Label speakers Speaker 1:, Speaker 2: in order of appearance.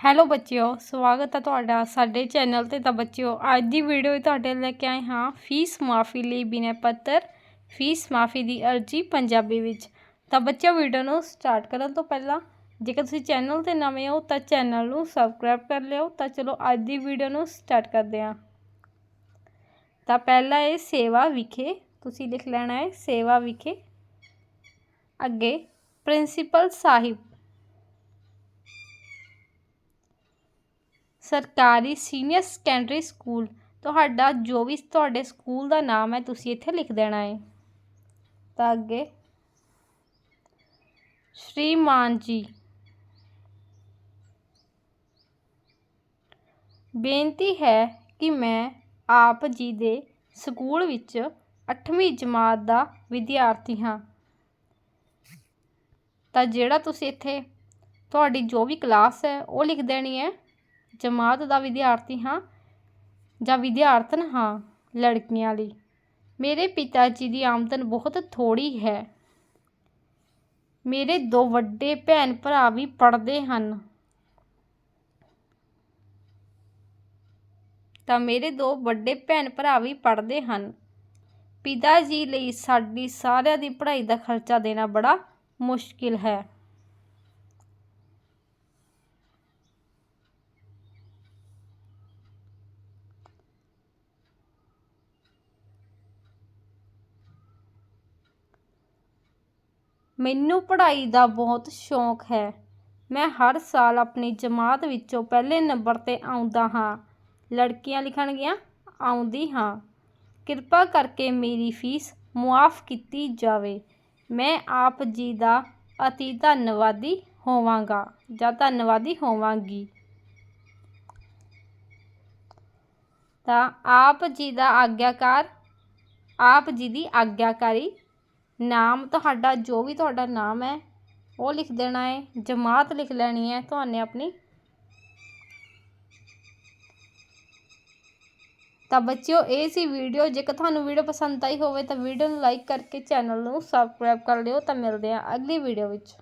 Speaker 1: Hello ਬੱਚਿਓ, ਸਵਾਗਤ ਹੈ ਤੁਹਾਡਾ ਸਾਡੇ ਚੈਨਲ ਤੇ ਤਾਂ ਬੱਚਿਓ, ਅੱਜ ਦੀ ਵੀਡੀਓ ਤੁਹਾਡੇ ਲੈ ਕੇ ਆਏ ਹਾਂ ਫੀਸ ਮਾਫੀ ਲਈ ਬਿਨੈ ਪੱਤਰ, ਫੀਸ ਮਾਫੀ ਦੀ ਅਰਜੀ ਪੰਜਾਬੀ ਵਿੱਚ। ਤਾਂ ਬੱਚਿਓ ਵੀਡੀਓ ਨੂੰ ਸਟਾਰਟ ਕਰਨ ਤੋਂ ਪਹਿਲਾਂ, ਜੇਕਰ ਤੁਸੀਂ ਚੈਨਲ ਤੇ ਨਵੇਂ ਹੋ ਤਾਂ ਚੈਨਲ ਨੂੰ ਸਬਸਕ੍ਰਾਈਬ ਕਰ ਲਿਓ, ਤਾਂ ਚਲੋ ਅੱਜ ਦੀ ਵੀਡੀਓ ਨੂੰ ਸਟਾਰਟ ਕਰਦੇ ਹਾਂ। ਤਾਂ ਪਹਿਲਾ ਇਹ ਸੇਵਾ ਵਿਖੇ, ਤੁਸੀਂ ਲਿਖ ਲੈਣਾ ਹੈ ਸੇਵਾ ਵਿਖੇ, ਅੱਗੇ ਪ੍ਰਿੰਸੀਪਲ ਸਾਹਿਬ ਸਰਕਾਰੀ ਸੀਨੀਅਰ ਸੈਕੰਡਰੀ ਸਕੂਲ। ਤੁਹਾਡਾ ਜੋ ਵੀ ਤੁਹਾਡੇ ਸਕੂਲ ਦਾ ਨਾਮ ਹੈ, ਤੁਸੀਂ ਇੱਥੇ ਲਿਖ ਦੇਣਾ ਹੈ ਤਾਂ ਅੱਗੇ। ਸ਼੍ਰੀਮਾਨ ਜੀ। ਬੇਨਤੀ ਹੈ ਕਿ ਮੈਂ ਆਪ ਜੀ ਦੇ ਸਕੂਲ ਵਿੱਚ 8ਵੀਂ ਜਮਾਤ ਦਾ ਵਿਦਿਆਰਥੀ ਹਾਂ। ਤਾਂ ਜਿਹੜਾ ਤੁਸੀਂ ਇੱਥੇ ਤੁਹਾਡੀ ਜੋ ਵੀ ਕਲਾਸ ਹੈ, ਉਹ ਲਿਖ ਦੇਣੀ ਹੈ। ਜਮਾਤ ਦਾ ਵਿਦਿਆਰਥੀ ਹਾਂ ਜਾਂ ਵਿਦਿਆਰਥਣ ਹਾਂ ਲੜਕੀਆਂ ਲਈ। ਮੇਰੇ ਪਿਤਾ ਜੀ ਦੀ ਆਮਦਨ ਬਹੁਤ ਥੋੜੀ ਹੈ। ਮੇਰੇ ਦੋ ਵੱਡੇ ਭੈਣ ਭਰਾ ਵੀ ਪੜ੍ਹਦੇ ਹਨ। ਤਾਂ ਮੇਰੇ ਦੋ ਵੱਡੇ ਭੈਣ ਭਰਾ ਵੀ ਪੜ੍ਹਦੇ ਹਨ। ਪਿਤਾ ਜੀ ਲਈ ਸਾਡੀ ਸਾਰਿਆਂ ਦੀ ਪੜ੍ਹਾਈ ਦਾ ਖਰਚਾ ਦੇਣਾ ਬੜਾ ਮੁਸ਼ਕਿਲ ਹੈ। ਮੈਨੂੰ ਪੜ੍ਹਾਈ ਦਾ ਬਹੁਤ ਸ਼ੌਂਕ ਹੈ। ਮੈਂ ਹਰ ਸਾਲ ਆਪਣੀ ਜਮਾਤ ਵਿੱਚੋਂ ਪਹਿਲੇ ਨੰਬਰ 'ਤੇ ਆਉਂਦਾ ਹਾਂ। ਲੜਕੀਆਂ ਲਿਖਣਗੀਆਂ, ਆਉਂਦੀ ਹਾਂ। ਕਿਰਪਾ ਕਰਕੇ ਮੇਰੀ ਫੀਸ ਮੁਆਫ ਕੀਤੀ ਜਾਵੇ। ਮੈਂ ਆਪ ਜੀ ਦਾ ਅਤੀ ਧੰਨਵਾਦੀ ਹੋਵਾਂਗਾ, ਜਾਂ ਧੰਨਵਾਦੀ ਹੋਵਾਂਗੀ। ਤਾਂ ਆਪ ਜੀ ਦਾ ਆਗਿਆਕਾਰ, ਆਪ ਜੀ ਦੀ ਆਗਿਆਕਾਰੀ ਨਾਮ ਤੁਹਾਡਾ, ਜੋ ਵੀ ਤੁਹਾਡਾ ਨਾਮ ਹੈ, ਉਹ ਲਿਖ ਦੇਣਾ ਹੈ, ਜਮਾਤ ਲਿਖ ਲੈਣੀ ਹੈ, ਤੁਹਾਨੂੰ ਆਪਣੀ। ਤਾਂ ਬੱਚਿਓ, ਇਹ ਸੀ ਵੀਡੀਓ। ਜੇਕਰ ਤੁਹਾਨੂੰ ਵੀਡੀਓ ਪਸੰਦ ਆਈ ਹੋਵੇ ਤਾਂ ਵੀਡੀਓ ਨੂੰ ਲਾਈਕ ਕਰਕੇ ਚੈਨਲ ਨੂੰ ਸਬਸਕ੍ਰਾਈਬ ਕਰ ਲਿਓ। ਤਾਂ ਮਿਲਦੇ ਹਾਂ ਅਗਲੀ ਵੀਡੀਓ ਵਿੱਚ।